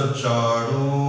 the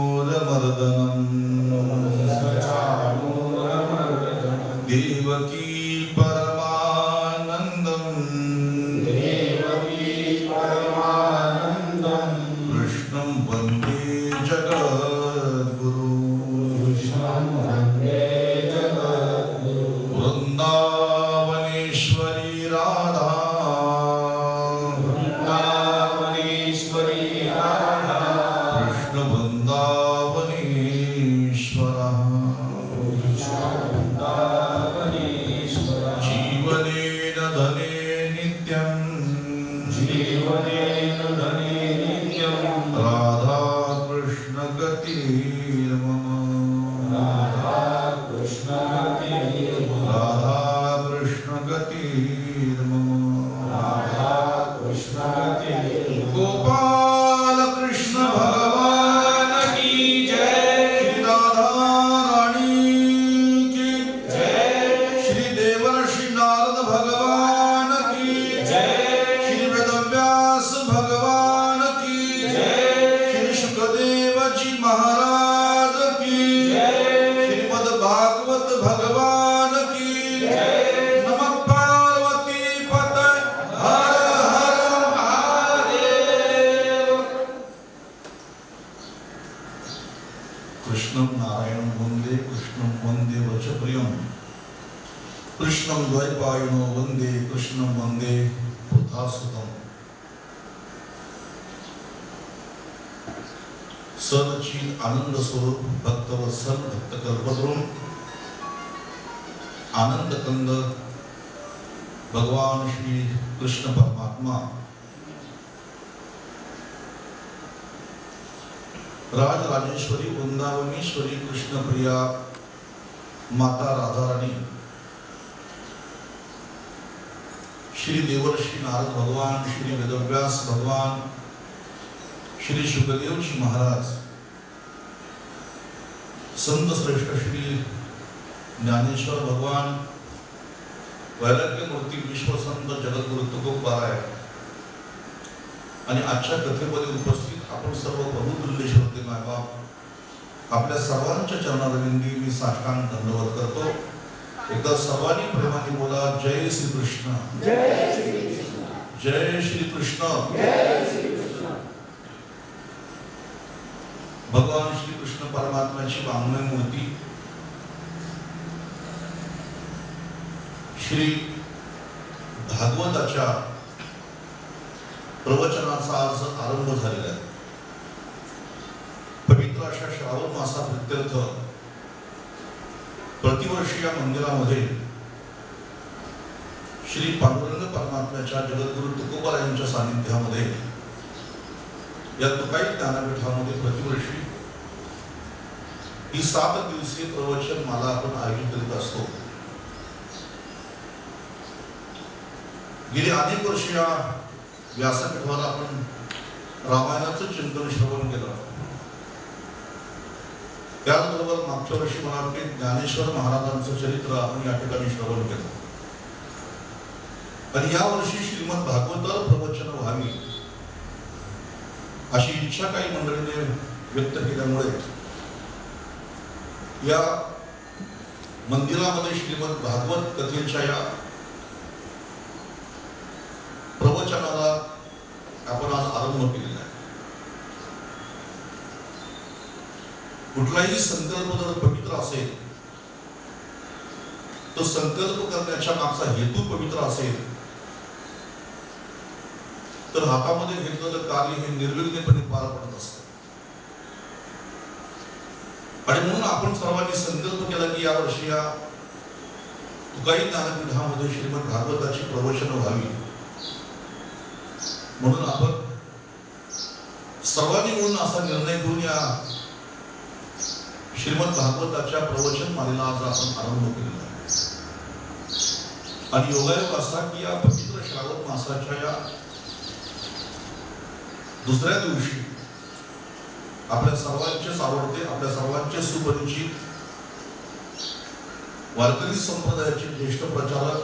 कृष्णं नारायणं वन्दे कृष्णं वन्दे वचप्रियं कृष्णं द्वैपायनो वन्दे कृष्णं वन्दे पुथासुतम् सदचित आनंद स्वरूप भक्तवत्सल भक्त कल्पद्रुम आनंद कंद भगवान श्री कृष्ण परमात्मा राज राजेश्वरी वृंदावनेश्वरी कृष्णप्रिया माता राधाराणी श्री देवर्षी नारद भगवान श्री वेदव्यास भगवान श्री शुकदेवजी महाराज संत श्रेष्ठ श्री ज्ञानेश्वर भगवान वैराग्य मूर्ती विश्वसंत जगद्गुरु तुकोबाराय आणि आजच्या कथेमध्ये उपस्थित आपण सर्व प्रभुतुल्य होते मायबाप आपल्या सर्वांच्या चरणारविंदी मी साष्टांग दंडवत करतो. एकदा सर्वांनी प्रेमाने बोला जय श्री कृष्ण जय श्री कृष्ण जय श्री कृष्ण जय श्री कृष्ण भगवान श्री कृष्ण परमात्म्याची वाङ्मय मूर्ती. श्री भागवताच्या प्रवचनाचा आज आरंभ झालेला आहे. पवित्र अशा श्रावण मासा प्रतिवर्षी या मंदिरामध्ये श्री पांडुरंग परमात्म्याच्या जगद्गुरु तुकोबारायांच्या सानिध्यामध्ये या तुकाई ज्ञानपीठामध्ये प्रतिवर्षी ही सात दिवसीय प्रवचन माला आपण आयोजित करीत असतो. गेली अनेक वर्ष या व्यासपीठावर आपण रामायणाचं चिंतन श्रवण केलं. त्याचबरोबर मागच्या वर्षी मला वाटते ज्ञानेश्वर महाराजांचं चरित्र आपण या ठिकाणी श्रवण केलं. आणि या वर्षी श्रीमद भागवतावर प्रवचन व्हावी अशी इच्छा काही मंडळीने व्यक्त केल्यामुळे या मंदिरामध्ये श्रीमद भागवत कथेच्या या प्रवचनाला आपण आज आरंभ केलेला आहे कुठलाही संकल्प जर पवित्र असेल तो संकल्प करण्याच्या मागचा हेतू पवित्र असेल तर हातामध्ये घेतलेलं कार्य हे निर्विघ्नपणे पार पडत असत. आणि म्हणून आपण सर्वांनी संकल्प केला की या वर्षी या तुकाई ज्ञानपीठामध्ये श्रीमद भागवताची प्रवचन व्हावी. म्हणून आपण सर्वांनी म्हणून असा निर्णय घेऊन या श्रीमद भागवताच्या प्रवचन मालेला आज आपण आरंभ केलेला आहे. आणि योगायोग असा की या पवित्र श्रावण मासाच्या या दुसऱ्या दिवशी आपल्या सर्वांचेच आवडते आपल्या सर्वांचे सुपरिचित वारकरी संप्रदायाचे ज्येष्ठ प्रचारक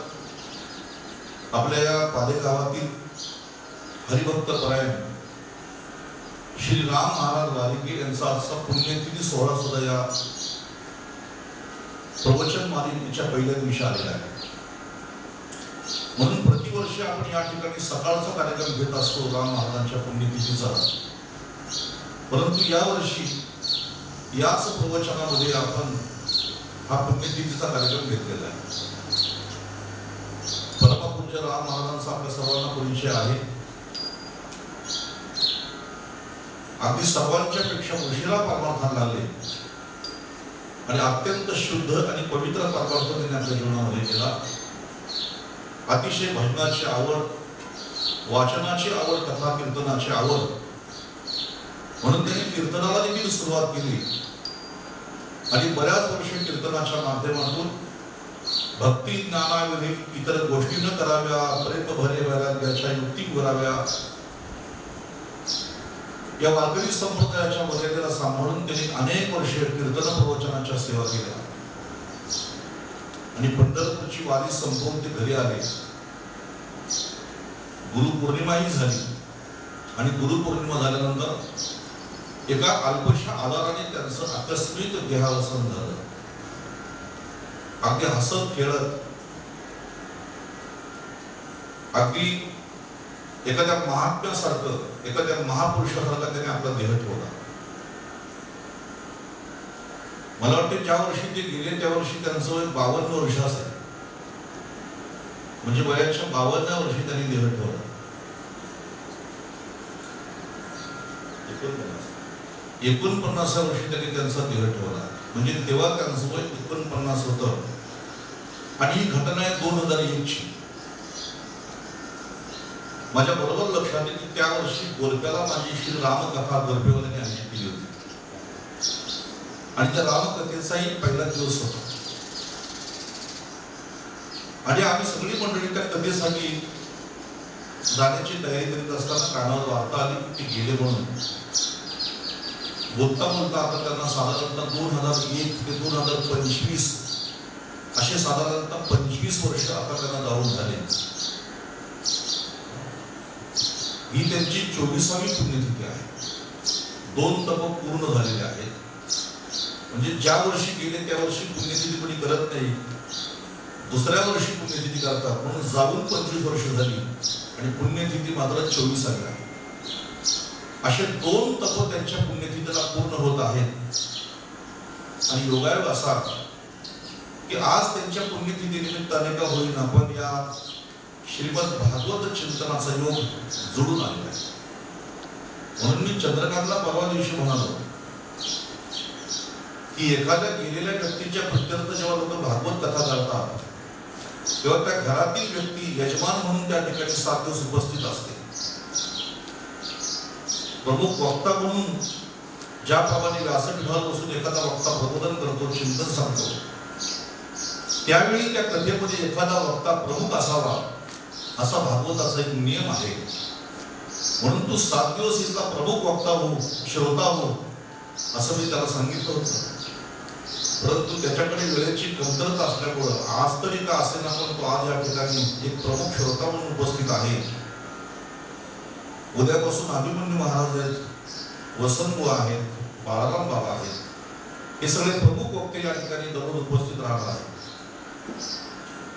आपल्या या पालेगावातील हरिभक्त परायण श्री राम महाराज वारिके यांचा आजचा पुण्यतिथी सोहळा सुद्धा या प्रवचन मालिकेच्या पहिल्या दिवशी आलेला आहे. म्हणून प्रतिवर्षी आपण या ठिकाणी सकाळचा कार्यक्रम घेत असतो राम महाराजांच्या पुण्यतिथीचा. परंतु यावर्षी याच प्रवचनामध्ये आपण हा पुण्यतिथीचा कार्यक्रम घेतलेला आहे. परमापूज्य राम महाराजांचा आपल्या सर्वांना परिचय आहे. अगदी सर्वांच्या पेक्षा उशिरा परमार्थाला लागले. आणि अत्यंत शुद्ध आणि पवित्र परमार्थ त्यांनी आपल्या जीवनामध्ये केला. अतिशय भजनाची आवड वाचनाची आवड कथा कीर्तनाची आवड. म्हणून त्यांनी कीर्तनाला देखील सुरुवात केली. आणि बऱ्याच वर्षी कीर्तनाच्या माध्यमातून भक्ती ज्ञानाविरहित इतर गोष्टी न कराव्या प्रेम भरे वैराग्याच्या युक्ती कराव्या या वारकरी संप्रदायाच्या मर्यादेला सांभाळून त्यांनी अनेक वर्षे कीर्तन प्रवचनाच्या सेवा केल्या. आणि पंढरपूरची वारी संपवून ते घरी आले. गुरुपौर्णिमाही झाली. आणि गुरुपौर्णिमा झाल्यानंतर एका अल्पशा आधाराने त्यांचं आकस्मिक देहावसन झालं. अगदी हसत खेळत अगदी एखाद्या महात्म्यासारखं एखाद्या महापुरुषासारखा त्याने आपला देह ठेवला. मला वाटते ज्या वर्षी ते गेले त्या वर्षी त्यांचं वय बावन्न वर्ष असेल. म्हणजे वयाच्या बावन्न वर्षी त्यांनी देह ठेवला. एकोणपन्नास. वर्षी त्यांनी त्यांचा देह ठेवला. म्हणजे तेव्हा त्यांचं वय एकोणपन्नास होतं. आणि ही घटना आहे दोन हजार एकची. माझ्या बरोबर लक्षात आहे की त्या वर्षी गोरप्याला माझी श्री रामकथा गोरपेवाल्याने आयोजित केली होती. आणि त्या रामकथेचाही पहिला दिवस होता. आणि आम्ही सगळी मंडळी त्या कथेसाठी जाण्याची तयारी करीत असताना कानावर वार्ता आली की ते गेले म्हणून. बोलता बोलता आता त्यांना साधारणतः दोन हजार एक ते दोन हजार पंचवीस असे साधारणतः पंचवीस वर्ष आता त्यांना जाऊन झाले. ही त्यांची चोवीसावी पुण्यतिथी आहे. दोन तप पूर्ण झालेले आहेत. म्हणजे ज्या वर्षी गेले त्या वर्षी पुण्यतिथी कोणी करत नाही. दुसऱ्या वर्षी पुण्यतिथी करतात. म्हणून जाऊन पंचवीस वर्ष झाली आणि पुण्यतिथी मात्र चोवीसावी आहे. असे दोन तप त्यांच्या पुण्यतिथीला पूर्ण होत आहेत. आणि योगायोग असा की आज त्यांच्या पुण्यतिथी निमित्ताने का होईना पण या श्रीमद भागवत चिंतनाचा योग जुळून आलेला आहे. म्हणून मी चंद्रकांतला परवा दिवशी म्हणालो की एखाद्या गेलेल्या व्यक्तीच्या प्रत्यर्थ जेव्हा लोक भागवत कथा करतात तेव्हा त्या घरातील व्यक्ती यजमान म्हणून त्या ठिकाणी सात दिवस उपस्थित असते. प्रमुख वक्ता म्हणून ज्याप्रमाणे व्यासपीठावर बसून एखादा वक्ता प्रबोधन करतो चिंतन सांगतो त्यावेळी त्या कथेमध्ये एखादा वक्ता प्रमुख असावा. असा भागवताचा एक नियम आहे. म्हणून तू सात दिवस इथला प्रमुख वक्ता हो श्रोता हो असं मी त्याला सांगितलं होतं. परंतु त्याच्याकडे वेळेची कमतरता असल्यामुळं आज तरी का असेना पण तो आज या ठिकाणी एक प्रमुख श्रोता म्हणून उपस्थित आहे. उद्यापासून अभिमन्यू महाराज आहेत वसंतबुवा आहेत बाळाराम बाबा आहेत. हे सगळे प्रमुख वक्ते या ठिकाणी दररोज उपस्थित राहणार आहेत.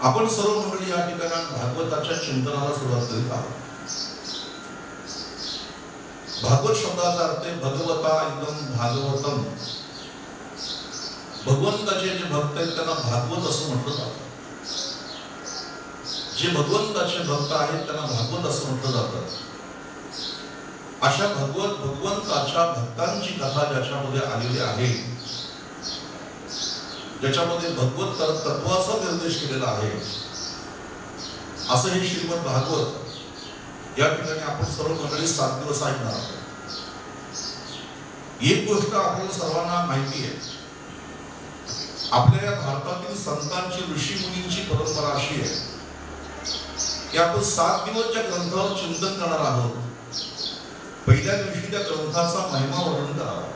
आपण सर्व मंडळी या ठिकाणी भागवताच्या चिंतनाला सुरुवात करीत आहोत. भागवत शब्दाचा अर्थ भगवता एकदम भागवतम. भगवंताचे जे भक्त आहेत त्यांना भागवत असं म्हटलं जातं. जे भगवंताचे भक्त आहेत त्यांना भागवत असं म्हटलं जातं. अशा भगवत भगवंताच्या भक्तांची कथा ज्याच्यामध्ये आलेली आहे ज्याच्यामध्ये भगवत तत्वाचा निर्देश केलेला आहे. असं हे श्रीमद भागवत या ठिकाणी आपण सर्व मंडळी सात दिवस ऐकणार आहोत. एक गोष्ट आपल्याला सर्वांना माहिती आहे. आपल्या या भारतातील संतांची ऋषी मुनींची परंपरा अशी आहे की आपण सात दिवस ज्या ग्रंथावर चिंतन करणार आहोत पहिल्या दिवशी त्या ग्रंथाचा महिमा वर्णन करावा.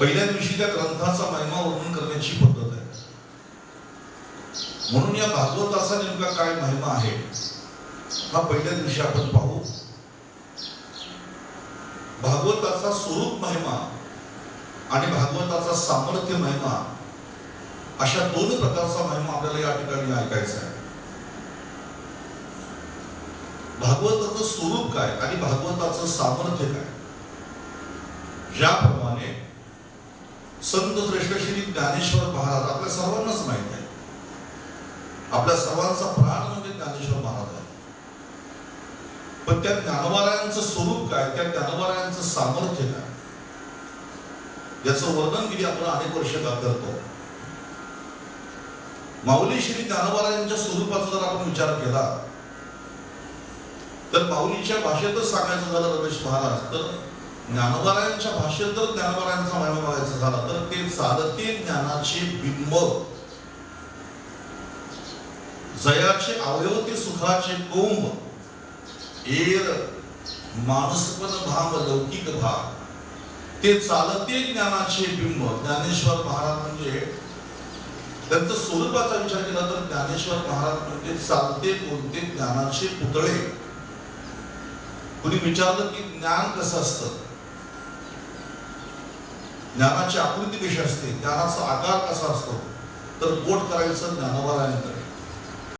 पहिल्या दिवशी त्या ग्रंथाचा महिमा वर्णन करण्याची पद्धत आहे. म्हणून या भागवताचा नेमका काय महिमा आहे हा पहिल्या दिवशी आपण पाहू. भागवताचा स्वरूप महिमा आणि भागवताचा सामर्थ्य महिमा अशा दोन प्रकारचा महिमा आपल्याला या ठिकाणी ऐकायचा आहे. भागवताचं स्वरूप काय आणि भागवताचं सामर्थ्य काय? ज्याप्रमाणे संत श्रेष्ठ श्री ज्ञानेश्वर महाराज आपल्या सर्वांनाच माहीत आहे. आपल्या सर्वांचा प्राण म्हणजे ज्ञानेश्वर महाराज आहे. पण त्या ज्ञानवारायांचं स्वरूप काय? त्या ज्ञानवारायांचं सामर्थ्य काय? याचं वर्णन किती आपण अनेक वर्ष का करतो. माऊली श्री ज्ञानवारायांच्या स्वरूपाचा जर आपण विचार केला तर माऊलीच्या भाषेतच सांगायचं झालं रमेश महाराज तर ज्ञानवारायांच्या भाषेत जर ज्ञानवारायांचा महिमा बघायचा झाला तर ते चालते ज्ञानाचे बिंब जयाचे अवयव ते सुखाचे कोंब एर मानसपन भाव लौकिक भाव ते चालते ज्ञानाचे बिंब ज्ञानेश्वर महाराज म्हणजे त्यांचं स्वरूपाचा विचार केला तर ज्ञानेश्वर महाराज म्हणजे चालते बोलते ज्ञानाचे पुतळे. कुणी विचारलं की ज्ञान कसं असतं? ज्ञानाची आकृती कशी असते? ज्ञानाचा आकार कसा असतो? तर बोट करायचं ज्ञानवारायणकडे